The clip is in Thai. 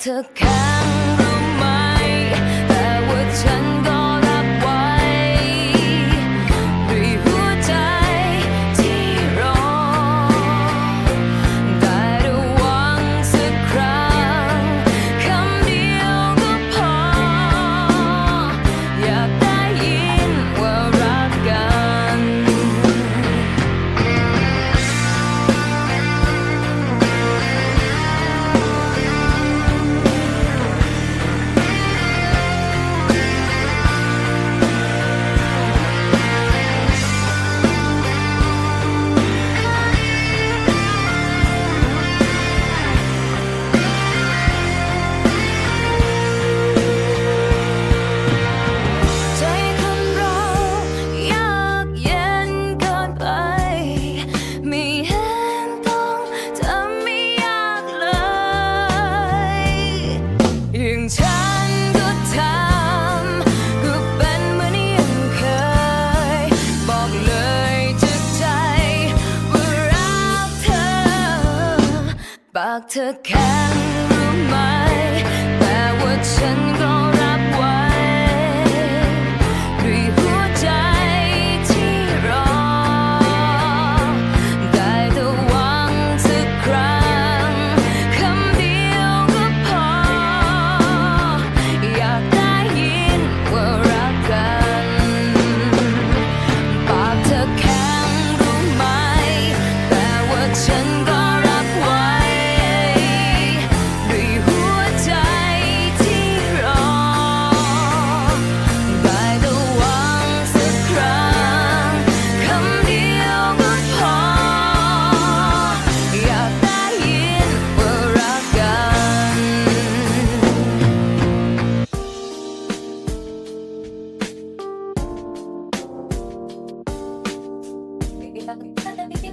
เธอค้าง ปากเธอแข็งรู้ไหมแต่ว่าฉัน I'm gonna be